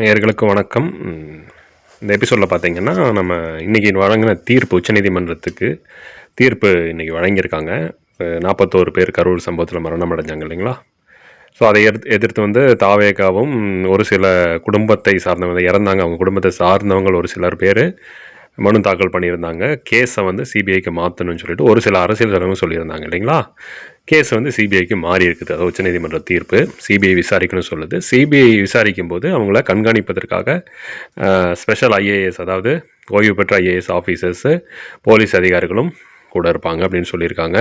நேயர்களுக்கு வணக்கம். இந்த எபிசோடில் பார்த்தீங்கன்னா நம்ம இன்றைக்கி வழங்கின தீர்ப்பு உச்சநீதிமன்றத்துக்கு தீர்ப்பு இன்றைக்கி வழங்கியிருக்காங்க. நாற்பத்தோரு பேர் கரூர் சம்பவத்தில் மரணம் அடைஞ்சாங்க இல்லைங்களா? ஸோ அதை எதிர்த்து எதிர்த்து வந்து தாவேகாவும் ஒரு சில குடும்பத்தை சார்ந்தவங்க இறந்தாங்க. அவங்க குடும்பத்தை சார்ந்தவங்க ஒரு சிலர் பேர். மனு தாக்கல் பண்ணியிருந்தாங்க. கேஸை வந்து சிபிஐக்கு மாற்றணும்னு சொல்லிட்டு ஒரு சில அரசியல் தலைவங்க சொல்லியிருந்தாங்க இல்லைங்களா? கேஸ் வந்து சிபிஐக்கு மாறி இருக்குது. அது உச்சநீதிமன்ற தீர்ப்பு. சிபிஐ விசாரிக்கணும்னு சொல்லுது. சிபிஐ விசாரிக்கும் போது அவங்கள கண்காணிப்பதற்காக ஸ்பெஷல் ஐஏஎஸ் அதாவது ஓய்வு பெற்ற ஐஏஎஸ் ஆஃபீஸர்ஸு போலீஸ் அதிகாரிகளும் கூட இருப்பாங்க அப்படின்னு சொல்லியிருக்காங்க.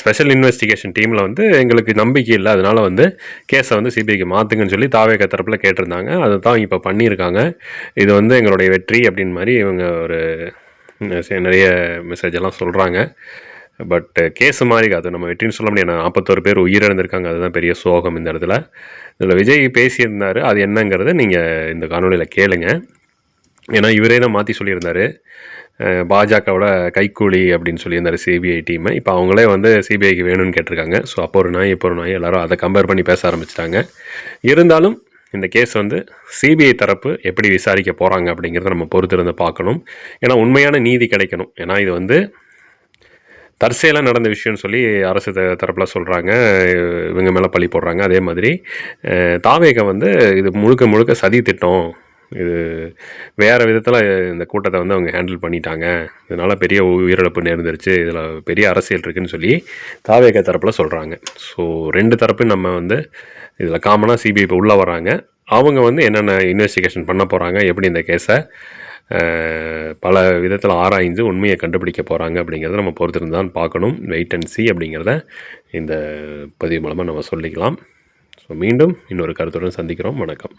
ஸ்பெஷல் இன்வெஸ்டிகேஷன் டீமில் வந்து எங்களுக்கு நம்பிக்கை இல்லை. அதனால் வந்து கேஸை வந்து சிபிஐக்கு மாற்றுங்கன்னு சொல்லி தாவேக தரப்பில் கேட்டிருந்தாங்க. அதை தான் இப்போ பண்ணியிருக்காங்க. இது வந்து எங்களுடைய வெற்றி அப்படின்னு மாதிரி இவங்க ஒரு நிறைய மெசேஜ் எல்லாம் சொல்கிறாங்க பட் கேஸ் மாதிரி அது நம்ம வெற்றின்னு சொல்ல முடியாது. நாற்பத்தோரு பேர் உயிரிழந்திருக்காங்க. அதுதான் பெரிய சோகம் இந்த இடத்துல. இதில் விஜய் பேசியிருந்தார். அது என்னங்கிறத நீங்கள் இந்த காணொலியில் கேளுங்கள் ஏன்னா இவரே தான் மாற்றி சொல்லியிருந்தார். பாஜகவோட கைக்கூலி அப்படின்னு சொல்லியிருந்தார் சிபிஐ டீமை இப்போ அவங்களே வந்து சிபிஐக்கு வேணும்னு கேட்டிருக்காங்க. ஸோ அப்போ ஒரு நாய் இப்போ ஒரு நாய் எல்லோரும் அதை கம்பேர் பண்ணி பேச ஆரம்பிச்சிட்டாங்க. இருந்தாலும் இந்த கேஸ் வந்து சிபிஐ தரப்பு எப்படி விசாரிக்க போகிறாங்க அப்படிங்கிறத நம்ம பொறுத்திருந்து பார்க்கணும். ஏன்னா உண்மையான நீதி கிடைக்கணும். ஏன்னா இது வந்து தற்செயலாக நடந்த விஷயம்னு சொல்லி அரசு த தரப்பில் சொல்கிறாங்க இவங்க மேலே பழி போடுறாங்க. அதே மாதிரி தாவேகம் வந்து இது முழுக்க முழுக்க சதி திட்டம். இது வேறு விதத்தில் இந்த கூட்டத்தை வந்து அவங்க ஹேண்டில் பண்ணிட்டாங்க. இதனால் பெரிய உயிரிழப்பு நேர்ந்துருச்சு. இதில் பெரிய அரசியல் இருக்குதுன்னு சொல்லி தாவேக தரப்பில் சொல்கிறாங்க ஸோ ரெண்டு தரப்பும் நம்ம வந்து இதில் காமனாக சிபிஐ இப்போ உள்ளே வராங்க அவங்க வந்து என்னென்ன இன்வெஸ்டிகேஷன் பண்ண போகிறாங்க எப்படி இந்த கேஸை பல விதத்தில் ஆராய்ந்து உண்மையை கண்டுபிடிக்க போகிறாங்க அப்படிங்கிறத நம்ம பொறுத்திருந்து தான் பார்க்கணும். வெயிட் அண்ட் சி அப்படிங்கிறத இந்த பதிவு மூலமாக நம்ம சொல்லிக்கலாம். ஸோ மீண்டும் இன்னொரு கருத்துடன் சந்திக்கிறோம். வணக்கம்.